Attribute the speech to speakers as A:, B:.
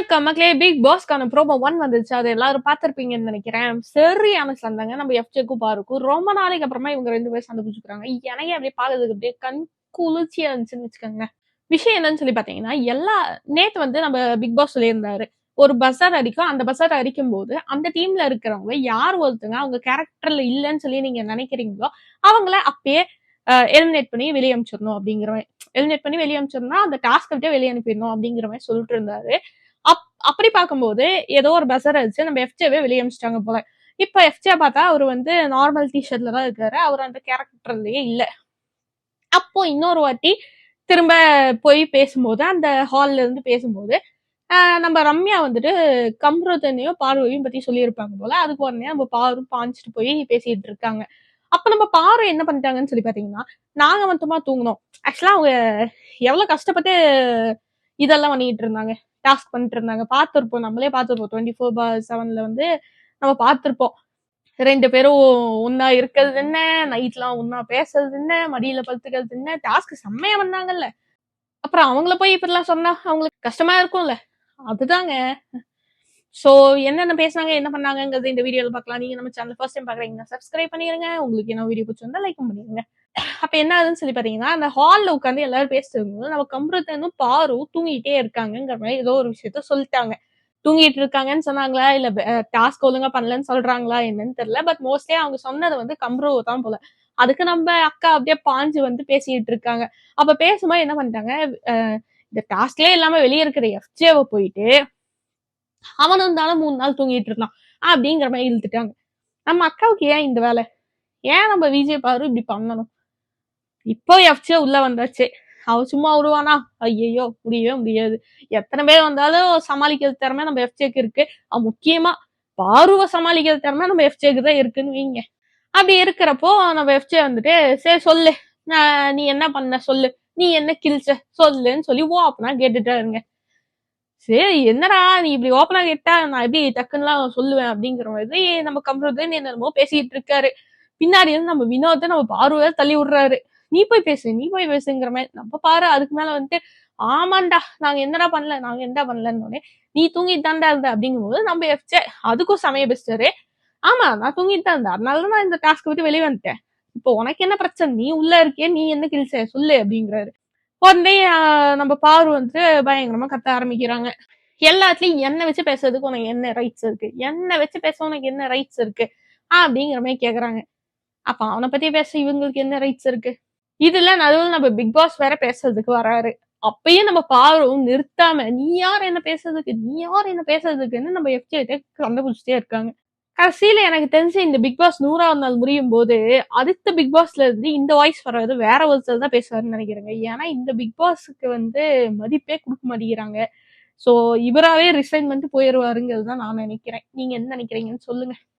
A: வணக்கம் மக்களே big பாஸ்க்கான promo one வந்துச்சு அது எல்லாரும் பார்த்துருப்பீங்கன்னு நினைக்கிறேன். சரியான சண்டைங்க நம்ம எஃப்ஜேக்கும் பாருக்கும் ரொம்ப நாளைக்கு அப்புறமா இவங்க ரெண்டு பேரும் சண்டை பிடிச்சிக்கிறாங்க. எனக்கு அப்படியே பார்க்கறதுக்கு அப்படியே கண் குளிர்ச்சியா இருந்துச்சுன்னு வச்சுக்கோங்க. விஷயம் என்னன்னு சொல்லி பாத்தீங்கன்னா எல்லா நேத்து வந்து நம்ம பிக் பாஸ் சொல்லியிருந்தாரு. ஒரு பஸ்ஸார் அடிக்கும். அந்த பஸ்ஸார் அடிக்கும் போது அந்த டீம்ல இருக்கிறவங்க யார் ஒருத்தங்க அவங்க கேரக்டர்ல இல்லைன்னு சொல்லி நீங்க நினைக்கிறீங்களோ அவங்கள அப்பயே எலிமினேட் பண்ணி வெளியே அனுப்பிச்சிடணும் அப்படிங்கிறவன் எலிமினேட் பண்ணி வெளியே அனுப்பிச்சிடணும் அந்த டாஸ்க் விட்டு வெளியே அனுப்பிடணும் அப்படிங்கிற மாதிரி சொல்லிட்டு இருந்தாரு. அப் அப்படி பார்க்கும்போது ஏதோ ஒரு பெசர் அடிச்சு நம்ம எஃப்ஜேவே வெளியே அனுப்பிச்சிட்டாங்க போல. இப்ப எஃப்ஜே பார்த்தா அவர் வந்து நார்மல் டிஷர்ட்ல தான் இருக்காரு. அவர் அந்த கேரக்டர்லயே இல்லை. அப்போ இன்னொரு வாட்டி திரும்ப போய் பேசும்போது அந்த ஹால்ல இருந்து பேசும்போது நம்ம ரம்யா வந்துட்டு கம்ருதனையும் பார்வையும் பத்தி சொல்லியிருப்பாங்க போல. அதுக்கு உடனே நம்ம பாரும் பாஞ்சிட்டு போய் பேசிட்டு இருக்காங்க. அப்ப நம்ம பாரு என்ன பண்ணிட்டாங்கன்னு சொல்லி பாத்தீங்கன்னா நாங்க மட்டுமா தூங்கினோம் ஆக்சுவலா அவங்க எவ்வளவு கஷ்டப்பட்டு இதெல்லாம் பண்ணிட்டு இருந்தாங்க. டாஸ்க் பண்ணிட்டு இருந்தாங்க பார்த்துருப்போம். நம்மளே பார்த்துருப்போம். டுவெண்ட்டி ஃபோர் பார் செவன்ல வந்து நம்ம பார்த்துருப்போம். ரெண்டு பேரும் ஒன்னா இருக்கிறது என்ன? நைட்லாம் ஒன்னா பேசுறது என்ன? மடியில படுத்துக்கிறது என்ன? டாஸ்க் செம்மையா பண்ணாங்கல்ல. அப்புறம் அவங்கள போய் இப்படிலாம் சொன்னா அவங்களுக்கு கஷ்டமா இருக்கும்ல. அதுதாங்க. ஸோ என்னென்ன பேசுனாங்க என்ன பண்ணாங்கங்கிறது இந்த வீடியோவில் பார்க்கலாம். நீங்க நம்ம சேனல் ஃபர்ஸ்ட் டைம் பார்க்குறீங்கன்னா சப்ஸ்கிரைப் பண்ணிருங்க. உங்களுக்கு என்ன வீடியோ பிடிச்சிருந்தா லைக் பண்ணிடுங்க அப்ப என்ன ஆகுதுன்னு சொல்லி பாத்தீங்கன்னா அந்த ஹால்ல உட்காந்து எல்லாரும் பேசிட்டு இருக்கும்போது நம்ம கம்ருத்தனும் பாரு தூங்கிட்டே இருக்காங்கிற மாதிரி ஏதோ ஒரு விஷயத்த சொல்லிட்டாங்க. தூங்கிட்டு இருக்காங்கன்னு சொன்னாங்களா? இல்ல டாஸ்க் ஒழுங்கா பண்ணலன்னு சொல்றாங்களா? என்னன்னு தெரியல. பட் மோஸ்ட்லி அவங்க சொன்னது வந்து கம்ரு தான் போல. அதுக்கு நம்ம அக்கா அப்படியே பாஞ்சு வந்து பேசிட்டு இருக்காங்க. அப்ப பேசும்போது என்ன பண்ணிட்டாங்க? அஹ் இந்த டாஸ்க்லயே இல்லாம வெளியே இருக்கிற எஃப்ஜேவை போயிட்டு அவனும் இருந்தாலும் மூணு நாள் தூங்கிட்டு இருந்தான் அப்படிங்கிற மாதிரி இழுத்துட்டாங்க. நம்ம அக்காவுக்கு ஏன் இந்த வேலை? ஏன் நம்ம விஜய் பாரு இப்படி பண்ணணும்? இப்போ எஃப்சே உள்ள வந்தாச்சு. அவன் சும்மா விடுவானா ஐயையோ முடியவே முடியாது. எத்தனை பேர் வந்தாலும் சமாளிக்கிறது திறமை நம்ம எஃப்ஜேக்கு இருக்கு. அது முக்கியமா பார்வை சமாளிக்கிறது திறமை நம்ம எஃப்ஜேக்கு தான் இருக்குன்னு வைங்க. அப்படி இருக்கிறப்போ நம்ம எஃப்சே வந்துட்டு சரி சொல்லு. நான் நீ என்ன பண்ண சொல்லு. நீ என்ன கிழிச்ச சொல்லுன்னு சொல்லி ஓப்பனா கேட்டுட்டா இருங்க. சரி என்னடா நீ இப்படி ஓப்பனா கேட்டா நான் எப்படி டக்குன்னுலாம் சொல்லுவேன் அப்படிங்கிற மாதிரி நம்ம கம்ப்யூட்டர் என்னென்னமோ பேசிட்டு இருக்காரு. பின்னாடி இருந்து நம்ம வினோத்தை நம்ம பார்வையை தள்ளி விடுறாரு. நீ போய் பேசு நீ போய் பேசுங்கிற மாதிரி நம்ம பாரு அதுக்கு மேல வந்துட்டு ஆமாண்டா நாங்க என்னடா பண்ணல நாங்க என்ன பண்ணலன்னு நீ தூங்கிட்டு தான்டா இருந்த அப்படிங்கும்போது நம்ம எஃப்ஜே அதுக்கும் சமய பெஸ்டரு ஆமா நான் தூங்கிட்டு தான் இருந்தேன் அதனாலதான் நான் இந்த டாஸ்க் விட்டு வெளியே வந்துட்டேன். இப்போ உனக்கு என்ன பிரச்சனை? நீ உள்ள இருக்கே நீ என்ன கிழிச்ச சொல்லு அப்படிங்கிறாரு. உடனே ஆஹ், நம்ம பாரு வந்துட்டு பயங்கரமா கத்த ஆரம்பிக்கிறாங்க. எல்லாத்துலயும் என்ன வச்சு பேசுறதுக்கு உனக்கு என்ன ரைட்ஸ் இருக்கு? என்ன வச்சு பேச உனக்கு என்ன ரைட்ஸ் இருக்கு? அப்படிங்கிற மாதிரி கேக்குறாங்க. அப்ப அவனை பத்தி பேச இவங்களுக்கு என்ன ரைட்ஸ் இருக்கு? இதுல நடுவில் நம்ம பிக் பாஸ் வேற பேசுறதுக்கு வராரு. அப்பயும் நம்ம பாரும் நிறுத்தாம நீ யார் என்ன பேசுறதுக்கு? நீ யார் என்ன பேசுறதுக்குன்னு நம்ம எஃப்ஜே கண்டுபிடிச்சிட்டே இருக்காங்க. கடைசியில எனக்கு தெரிஞ்சு இந்த பிக் பாஸ் நூறாவது நாள் முடியும் போது அடுத்த பிக் பாஸ்ல இருந்து இந்த வாய்ஸ் வர்றது வேற ஒருத்தர் தான் பேசுவாருன்னு நினைக்கிறேங்க. ஏன்னா இந்த பிக் பாஸ்க்கு வந்து மதிப்பே கொடுக்க மாட்டேங்கிறாங்க. ஸோ இவராவே ரிசைன் பண்ணிட்டு போயிடுவாருங்கிறது தான் நான் நினைக்கிறேன். நீங்க என்ன நினைக்கிறீங்கன்னு சொல்லுங்க.